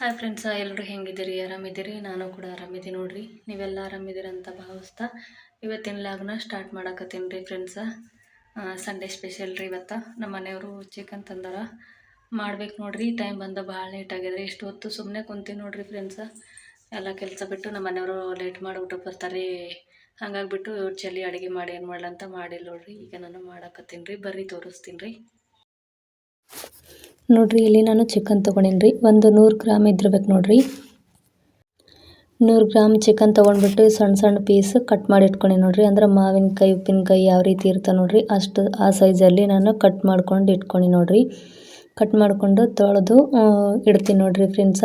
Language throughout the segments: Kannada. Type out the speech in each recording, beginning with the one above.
ಹಾಯ್ ಫ್ರೆಂಡ್ಸ ಎಲ್ಲರೂ ಹೆಂಗಿದ್ದೀರಿ? ಆರಾಮಿದ್ದೀರಿ? ನಾನು ಕೂಡ ಆರಾಮಿದ್ದೀನಿ ನೋಡ್ರಿ. ನೀವೆಲ್ಲ ಆರಾಮಿದ್ದೀರ ಅಂತ ಭಾವಿಸ್ತಾ ಇವತ್ತಿನ ಲಾಗ್ನ ಸ್ಟಾರ್ಟ್ ಮಾಡಕತ್ತೀನಿ ರೀ ಫ್ರೆಂಡ್ಸ ಸಂಡೇ ಸ್ಪೆಷಲ್ ರೀ ಇವತ್ತು. ನಮ್ಮ ಮನೆಯವರು ಚಿಕನ್ ತಂದಾರ. ಮಾಡ್ಬೇಕು ನೋಡ್ರಿ. ಟೈಮ್ ಬಂದು ಭಾಳ ಲೇಟ್ ಆಗ್ಯದ್ರಿ. ಇಷ್ಟು ಹೊತ್ತು ಸುಮ್ಮನೆ ಕುಂತೀನಿ ನೋಡ್ರಿ ಫ್ರೆಂಡ್ಸ ಎಲ್ಲ ಕೆಲಸ ಬಿಟ್ಟು ನಮ್ಮ ಮನೆಯವರು ಲೇಟ್ ಮಾಡಿ ಊಟಕ್ಕೆ ಬರ್ತಾರೆ ಇವ್ರು ಚಲಿ ಅಡುಗೆ ಮಾಡಿ ಏನು ಮಾಡ್ಲಂತ ಮಾಡಿಲ್ಲ ನೋಡ್ರಿ. ಈಗ ನಾನು ಮಾಡಾಕತ್ತೀನಿ ರೀ. ಬರ್ರಿ ತೋರಿಸ್ತೀನಿ ರೀ. ನೋಡ್ರಿ, ಇಲ್ಲಿ ನಾನು ಚಿಕನ್ ತೊಗೊಂಡೀನಿ ರೀ ಒಂದು ನೂರು ಗ್ರಾಮ್ ಇದ್ದಿರ್ಬೇಕು ನೋಡ್ರಿ. ನೂರು ಗ್ರಾಮ್ ಚಿಕನ್ ತೊಗೊಂಡ್ಬಿಟ್ಟು ಸಣ್ಣ ಸಣ್ಣ ಪೀಸ್ ಕಟ್ ಮಾಡಿ ಇಟ್ಕೊಂಡೀನಿ ನೋಡ್ರಿ. ಅಂದ್ರೆ ಮಾವಿನಕಾಯಿ, ಉಪ್ಪಿನಕಾಯಿ ಯಾವ ರೀತಿ ಇರ್ತಾವೆ ನೋಡ್ರಿ. ಅಷ್ಟು ಆ ಸೈಜಲ್ಲಿ ನಾನು ಕಟ್ ಮಾಡ್ಕೊಂಡು ಇಟ್ಕೊಂಡು ನೋಡ್ರಿ. ಕಟ್ ಮಾಡಿಕೊಂಡು ತೊಳೆದು ಇಡ್ತೀನಿ ನೋಡ್ರಿ ಫ್ರೆಂಡ್ಸ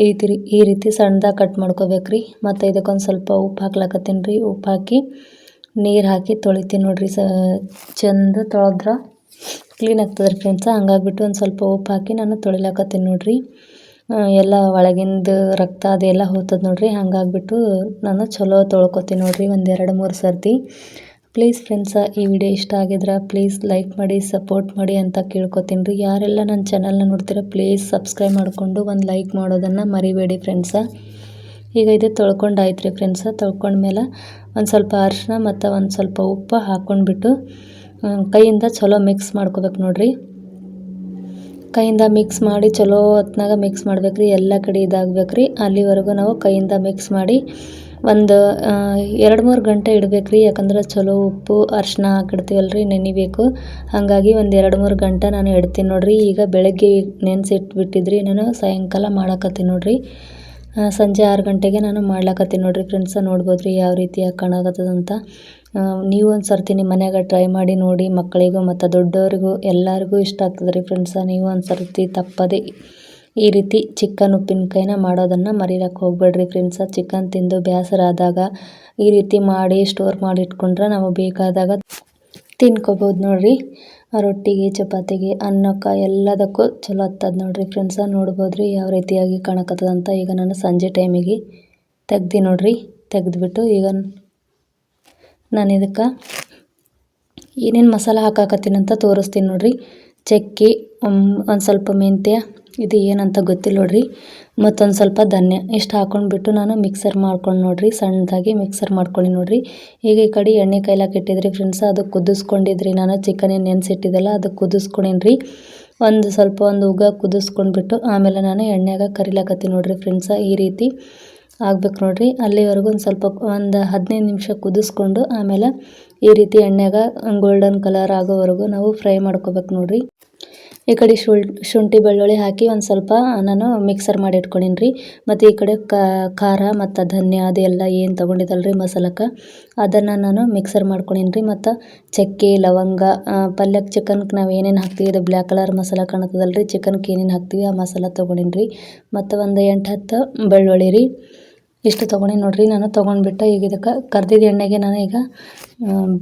ಈ ರೀತಿ ಈ ರೀತಿ ಸಣ್ಣದಾಗಿ ಕಟ್ ಮಾಡ್ಕೋಬೇಕ್ರಿ. ಮತ್ತು ಇದಕ್ಕೊಂದು ಸ್ವಲ್ಪ ಉಪ್ಪು ಹಾಕ್ಲಕತ್ತೀನಿ ರೀ. ಉಪ್ಪು ಹಾಕಿ ನೀರು ಹಾಕಿ ತೊಳಿತೀನಿ ನೋಡ್ರಿ ಸ, ಚಂದ ತೊಳೆದ್ರೆ. ಕ್ಲೀನ್ ಆಗ್ತದೆ ರೀ ಫ್ರೆಂಡ್ಸ ಹಂಗಾಗ್ಬಿಟ್ಟು ಒಂದು ಸ್ವಲ್ಪ ಉಪ್ಪು ಹಾಕಿ ನಾನು ತೊಳಿಲಾಕತ್ತೀನಿ ನೋಡಿರಿ. ಎಲ್ಲ ಒಳಗಿಂದ ರಕ್ತ ಅದೆಲ್ಲ ಹೋಗ್ತದೆ ನೋಡಿರಿ. ಹಂಗಾಗ್ಬಿಟ್ಟು ನಾನು ಚಲೋ ತೊಳ್ಕೊತೀನಿ ನೋಡಿರಿ ಒಂದು ಎರಡು ಮೂರು ಸರ್ತಿ. ಪ್ಲೀಸ್ ಫ್ರೆಂಡ್ಸ ಈ ವಿಡಿಯೋ ಇಷ್ಟ ಆಗಿದ್ರೆ ಪ್ಲೀಸ್ ಲೈಕ್ ಮಾಡಿ ಸಪೋರ್ಟ್ ಮಾಡಿ ಅಂತ ಕೇಳ್ಕೊತೀನಿ ರೀ. ಯಾರೆಲ್ಲ ನನ್ನ ಚಾನಲ್ನ ನೋಡ್ತೀರ ಪ್ಲೀಸ್ ಸಬ್ಸ್ಕ್ರೈಬ್ ಮಾಡಿಕೊಂಡು ಒಂದು ಲೈಕ್ ಮಾಡೋದನ್ನು ಮರಿಬೇಡಿ ಫ್ರೆಂಡ್ಸ ಈಗ ಇದು ತೊಳ್ಕೊಂಡಾಯ್ತು ರೀ ಫ್ರೆಂಡ್ಸ ತೊಳ್ಕೊಂಡ್ಮೇಲೆ ಒಂದು ಸ್ವಲ್ಪ ಅರಿಶಿನ ಮತ್ತು ಒಂದು ಸ್ವಲ್ಪ ಉಪ್ಪು ಹಾಕ್ಕೊಂಡ್ಬಿಟ್ಟು ಕೈಯಿಂದ ಚಲೋ ಮಿಕ್ಸ್ ಮಾಡ್ಕೋಬೇಕು ನೋಡಿರಿ. ಕೈಯಿಂದ ಮಿಕ್ಸ್ ಮಾಡಿ ಚಲೋ ಹೊತ್ನಾಗ ಮಿಕ್ಸ್ ಮಾಡ್ಬೇಕು ರೀ ಎಲ್ಲ ಕಡೆ ಇದಾಗ್ಬೇಕು ರೀ ಅಲ್ಲಿವರೆಗೂ ನಾವು ಕೈಯಿಂದ ಮಿಕ್ಸ್ ಮಾಡಿ ಒಂದು ಎರಡು ಮೂರು ಗಂಟೆ ಇಡಬೇಕ್ರಿ. ಯಾಕಂದ್ರೆ ಚಲೋ ಉಪ್ಪು ಅರ್ಶಿನ ಹಾಕಿಡ್ತೀವಲ್ಲ ರೀ ನೆನಿಬೇಕು ಹಾಗಾಗಿ ಒಂದು ಎರಡು ಮೂರು ಗಂಟೆ ನಾನು ಇಡ್ತೀನಿ ನೋಡ್ರಿ. ಈಗ ಬೆಳಗ್ಗೆ ನೆನೆಸಿಟ್ಬಿಟ್ಟಿದ್ರಿ ನಾನು ಸಾಯಂಕಾಲ ಮಾಡಕತ್ತೀನಿ ನೋಡ್ರಿ. ಸಂಜೆ ಆರು ಗಂಟೆಗೆ ನಾನು ಮಾಡ್ಲಾಕತ್ತೀನಿ ನೋಡ್ರಿ. ಫ್ರೆಂಡ್ಸ ನೋಡ್ಬೋದು ರೀ ಯಾವ ರೀತಿಯಾಗಿ ಕಾಣಕತ್ತದಂತ ನೀವು ಒಂದು ಸರ್ತಿ ನಿಮ್ಮ ಮನೆಯಾಗ ಟ್ರೈ ಮಾಡಿ ನೋಡಿ ಮಕ್ಕಳಿಗೂ ಮತ್ತು ದೊಡ್ಡವರಿಗೂ ಎಲ್ಲರಿಗೂ ಇಷ್ಟ ಆಗ್ತದೆ ರೀ ಫ್ರೆಂಡ್ಸ ನೀವು ಒಂದು ಸರ್ತಿ ತಪ್ಪದೆ ಈ ರೀತಿ ಚಿಕನ್ ಉಪ್ಪಿನಕಾಯಿನ ಮಾಡೋದನ್ನು ಮರಿಲಕ್ಕೆ ಹೋಗ್ಬೇಡ್ರಿ ಫ್ರೆಂಡ್ಸ ಚಿಕನ್ ತಿಂದು ಬೇಸರಾದಾಗ ಈ ರೀತಿ ಮಾಡಿ ಸ್ಟೋರ್ ಮಾಡಿ ಇಟ್ಕೊಂಡ್ರೆ ನಾವು ಬೇಕಾದಾಗ ತಿನ್ಕೋಬೋದು ನೋಡ್ರಿ. ರೊಟ್ಟಿಗೆ, ಚಪಾತಿಗೆ, ಅನ್ನಕ್ಕೆ ಎಲ್ಲದಕ್ಕೂ ಚಲೋ ಹತ್ತದ ನೋಡಿರಿ ಫ್ರೆಂಡ್ಸ ನೋಡ್ಬೋದು ರೀ ಯಾವ ರೀತಿಯಾಗಿ ಕಾಣಕತ್ತದಂತ. ಈಗ ನಾನು ಸಂಜೆ ಟೈಮಿಗೆ ತೆಗ್ದು ನೋಡ್ರಿ. ತೆಗೆದ್ಬಿಟ್ಟು ಈಗ ನಾನು ಇದಕ್ಕೆ ಏನೇನು ಮಸಾಲ ಹಾಕಾಕತ್ತೀನಿ ಅಂತ ತೋರಿಸ್ತೀನಿ ನೋಡಿರಿ. ಚಕ್ಕೆ ಒಂದು ಸ್ವಲ್ಪ ಮೆಂತ್ಯ, ಇದು ಏನಂತ ಗೊತ್ತಿಲ್ಲ ನೋಡಿರಿ. ಮತ್ತೊಂದು ಸ್ವಲ್ಪ ಧನ್ಯ, ಇಷ್ಟು ಹಾಕೊಂಡ್ಬಿಟ್ಟು ನಾನು ಮಿಕ್ಸರ್ ಮಾಡ್ಕೊಂಡು ನೋಡ್ರಿ, ಸಣ್ಣದಾಗಿ ಮಿಕ್ಸರ್ ಮಾಡ್ಕೊಂಡು ನೋಡಿರಿ. ಈಗ ಈ ಕಡೆ ಎಣ್ಣೆ ಕೈಲಾಕ ಇಟ್ಟಿದ್ರಿ ಫ್ರೆಂಡ್ಸ್, ಅದು ಕುದಿಸ್ಕೊಂಡಿದ್ರಿ. ನಾನು ಚಿಕನ್ ಏನು ನೆನೆಸಿಟ್ಟಿದ್ದಲ್ಲ ಅದು ಕುದಿಸ್ಕೊಂಡೇನ್ರಿ ಒಂದು ಸ್ವಲ್ಪ ಒಂದು ಉಗ ಕುದಿಸ್ಕೊಂಡ್ಬಿಟ್ಟು ಆಮೇಲೆ ನಾನು ಎಣ್ಣೆಗೆ ಕರಿಲಾಕತ್ತೀನಿ ನೋಡಿರಿ ಫ್ರೆಂಡ್ಸ, ಈ ರೀತಿ. ಆಗ್ಬೇಕು ನೋಡ್ರಿ. ಅಲ್ಲಿವರೆಗೂ ಒಂದು ಸ್ವಲ್ಪ, ಒಂದು ಹದಿನೈದು ನಿಮಿಷ ಕುದಿಸ್ಕೊಂಡು ಆಮೇಲೆ ಈ ರೀತಿ ಎಣ್ಣೆಗೆ ಗೋಲ್ಡನ್ ಕಲರ್ ಆಗೋವರೆಗೂ ನಾವು ಫ್ರೈ ಮಾಡ್ಕೋಬೇಕು ನೋಡ್ರಿ. ಈ ಕಡೆ ಶುಂಠಿ ಬೆಳ್ಳುಳ್ಳಿ ಹಾಕಿ ಒಂದು ಸ್ವಲ್ಪ ನಾನು ಮಿಕ್ಸರ್ ಮಾಡಿ ಇಟ್ಕೊಂಡಿನಿ ಮತ್ತು ಈ ಕಡೆ ಖಾರ ಮತ್ತು ಧನ್ಯ ಅದೆಲ್ಲ ಏನು ತೊಗೊಂಡಿದ್ದಲ್ಲ ರೀ ಮಸಾಲಕ್ಕೆ, ಅದನ್ನು ನಾನು ಮಿಕ್ಸರ್ ಮಾಡ್ಕೊಂಡಿನಿ ಮತ್ತು ಚಕ್ಕೆ, ಲವಂಗ ಪಲ್ಯಕ್ಕೆ ಚಿಕನ್ಗೆ ನಾವು ಏನೇನು ಹಾಕ್ತೀವಿ ಅದು ಬ್ಲ್ಯಾಕ್ ಕಲರ್ ಮಸಾಲ ಕಾಣ್ತದಲ್ಲ ರೀ ಚಿಕನ್ಗೆ ಏನೇನು ಹಾಕ್ತೀವಿ ಆ ಮಸಾಲ ತೊಗೊಂಡಿನಿ ಮತ್ತು ಒಂದು ಎಂಟು ಹತ್ತು ಬೆಳ್ಳುಳ್ಳಿ ರೀ. ಇಷ್ಟು ತೊಗೊಂಡು ನೋಡಿರಿ, ನಾನು ತೊಗೊಂಡ್ಬಿಟ್ಟು ಈಗ ಇದಕ್ಕೆ ಕರ್ದಿದ್ದ ಎಣ್ಣೆಗೆ ನಾನು ಈಗ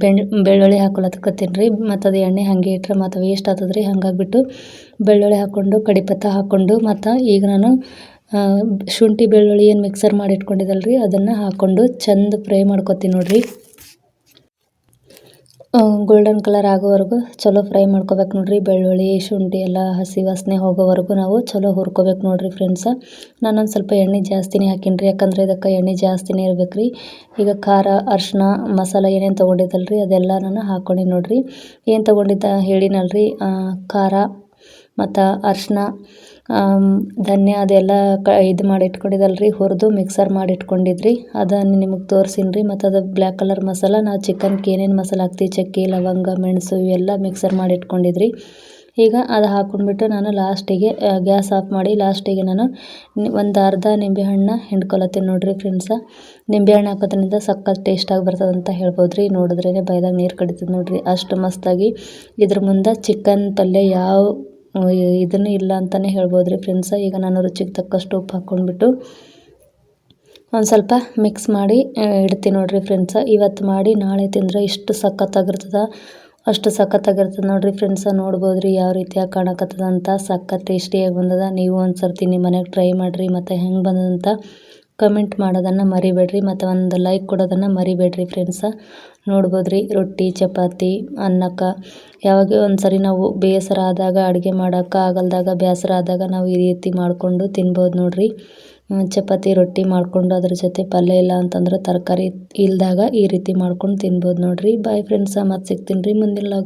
ಬೆಳ್ ಬೆಳ್ಳುಳ್ಳಿ ಹಾಕೊಳತ್ಕತ್ತೀನಿ ರೀ. ಮತ್ತು ಅದು ಎಣ್ಣೆ ಹಾಗೆ ಇಟ್ಟರೆ ಮತ್ತು ವೇಸ್ಟ್ ಆಗ್ತದೆ ರೀ ಹಾಗಾಗ್ಬಿಟ್ಟು ಬೆಳ್ಳುಳ್ಳಿ ಹಾಕ್ಕೊಂಡು, ಕಡಿಪತ್ತ ಹಾಕ್ಕೊಂಡು, ಮತ್ತು ಈಗ ನಾನು ಶುಂಠಿ ಬೆಳ್ಳುಳ್ಳಿ ಏನು ಮಿಕ್ಸರ್ ಮಾಡಿ ಇಟ್ಕೊಂಡಿದ್ದಲ್ಲ ರೀ ಅದನ್ನು ಹಾಕ್ಕೊಂಡು ಚೆಂದ ಫ್ರೈ ಮಾಡ್ಕೊತೀನಿ ನೋಡಿರಿ. ಗೋಲ್ಡನ್ ಕಲರ್ ಆಗೋವರೆಗೂ ಚಲೋ ಫ್ರೈ ಮಾಡ್ಕೋಬೇಕು ನೋಡಿರಿ. ಬೆಳ್ಳುಳ್ಳಿ, ಶುಂಠಿ ಎಲ್ಲ ಹಸಿ ವಾಸನೆ ಹೋಗೋವರೆಗೂ ನಾವು ಚಲೋ ಹುರ್ಕೋಬೇಕು ನೋಡಿರಿ ಫ್ರೆಂಡ್ಸ ನಾನೊಂದು ಸ್ವಲ್ಪ ಎಣ್ಣೆ ಜಾಸ್ತಿನೇ ಹಾಕೀನಿ ರೀ ಯಾಕಂದರೆ ಇದಕ್ಕೆ ಎಣ್ಣೆ ಜಾಸ್ತಿನೇ ಇರ್ಬೇಕು ರೀ ಈಗ ಖಾರ ಅರ್ಶಿನ ಮಸಾಲೆ ಏನೇನು ತೊಗೊಂಡಿದ್ದಲ್ಲ ರೀ ಅದೆಲ್ಲ ನಾನು ಹಾಕ್ಕೊಂಡಿ ನೋಡಿರಿ. ಏನು ತೊಗೊಂಡಿದ್ದ ಹೇಳಿನಲ್ರಿ. ಖಾರ ಮತ್ತು ಅರ್ಶಿನ ಧನ್ಯ, ಅದೆಲ್ಲ ಕ, ಇದು ಮಾಡಿ ಇಟ್ಕೊಂಡಿದ್ದಲ್ಲ ರೀ ಹುರಿದು ಮಿಕ್ಸರ್ ಮಾಡಿ ಇಟ್ಕೊಂಡಿದ್ರಿ ಅದನ್ನು ನಿಮಗೆ ತೋರ್ಸೀನಿ ರೀ ಮತ್ತು ಅದು ಬ್ಲ್ಯಾಕ್ ಕಲರ್ ಮಸಾಲ, ನಾವು ಚಿಕನ್ಗೆ ಏನೇನು ಮಸಾಲ ಹಾಕ್ತೀವಿ, ಚಕ್ಕೆ, ಲವಂಗ, ಮೆಣಸು, ಇವೆಲ್ಲ ಮಿಕ್ಸರ್ ಮಾಡಿ ಇಟ್ಕೊಂಡಿದ್ರಿ ಈಗ ಅದು ಹಾಕ್ಕೊಂಡ್ಬಿಟ್ಟು ನಾನು ಲಾಸ್ಟಿಗೆ ಗ್ಯಾಸ್ ಆಫ್ ಮಾಡಿ ಲಾಸ್ಟಿಗೆ ನಾನು ಒಂದು ಅರ್ಧ ನಿಂಬೆಹಣ್ಣು ಹಿಂಡ್ಕೊಳತ್ತೀನಿ ನೋಡಿರಿ ಫ್ರೆಂಡ್ಸ ನಿಂಬೆಹಣ್ಣು ಹಾಕೋದ್ರಿಂದ ಸಖತ್ ಟೇಸ್ಟಾಗಿ ಬರ್ತದೆ ಅಂತ ಹೇಳ್ಬೋದು ರೀ ನೋಡಿದ್ರೇ ಬೈದಾಗ ನೀರು ಕಡಿತದೆ ನೋಡಿರಿ. ಅಷ್ಟು ಮಸ್ತಾಗಿ ಇದ್ರ ಮುಂದೆ ಚಿಕನ್ ಪಲ್ಯ ಯಾವ ಇದನ್ನು ಇಲ್ಲ ಅಂತಲೇ ಹೇಳ್ಬೋದು ರೀ ಫ್ರೆಂಡ್ಸ ಈಗ ನಾನು ರುಚಿಗೆ ತಕ್ಕಷ್ಟು ಉಪ್ಪು ಹಾಕ್ಕೊಂಡ್ಬಿಟ್ಟು ಒಂದು ಸ್ವಲ್ಪ ಮಿಕ್ಸ್ ಮಾಡಿ ಇಡ್ತೀನಿ ನೋಡಿರಿ ಫ್ರೆಂಡ್ಸ ಇವತ್ತು ಮಾಡಿ, ನಾಳೆ ತಿಂದರೆ ಇಷ್ಟು ಸಖತ್ತಾಗಿರ್ತದೆ. ಅಷ್ಟು ಸಖತ್ತಾಗಿರ್ತದೆ ನೋಡಿರಿ ಫ್ರೆಂಡ್ಸ ನೋಡ್ಬೋದು ರೀ ಯಾವ ರೀತಿಯಾಗಿ ಕಾಣಕತ್ತದ ಅಂತ. ಸಖತ್ ಟೇಸ್ಟಿಯಾಗಿ ಬಂದದ. ನೀವು ಒಂದು ಸರ್ತಿ ನಿಮ್ಮ ಮನೆಗೆ ಟ್ರೈ ಮಾಡಿರಿ, ಮತ್ತು ಹೆಂಗೆ ಬಂದದಂತ ಕಮೆಂಟ್ ಮಾಡೋದನ್ನು ಮರಿಬೇಡ್ರಿ ಮತ್ತು ಒಂದು ಲೈಕ್ ಕೊಡೋದನ್ನು ಮರಿಬೇಡ್ರಿ ಫ್ರೆಂಡ್ಸ ನೋಡ್ಬೋದು ರೀ ರೊಟ್ಟಿ, ಚಪಾತಿ, ಅನ್ನಕ್ಕೆ. ಯಾವಾಗ ಒಂದು ಸರಿ ನಾವು ಬೇಸರ ಆದಾಗ, ಅಡುಗೆ ಮಾಡೋಕ್ಕೆ ಆಗಲ್ದಾಗ ಬೇಸರ ಆದಾಗ ನಾವು ಈ ರೀತಿ ಮಾಡಿಕೊಂಡು ತಿನ್ಬೋದು ನೋಡ್ರಿ. ಚಪಾತಿ, ರೊಟ್ಟಿ ಮಾಡಿಕೊಂಡು ಅದ್ರ ಜೊತೆ ಪಲ್ಯ ಇಲ್ಲ ಅಂತಂದ್ರೆ ತರಕಾರಿ ಇಲ್ದಾಗ ಈ ರೀತಿ ಮಾಡ್ಕೊಂಡು ತಿನ್ಬೋದು ನೋಡ್ರಿ. ಬಾಯ್ ಫ್ರೆಂಡ್ಸ ಮತ್ತೆ ಸಿಗ್ತೀನಿ ರೀ ಮುಂದಿನ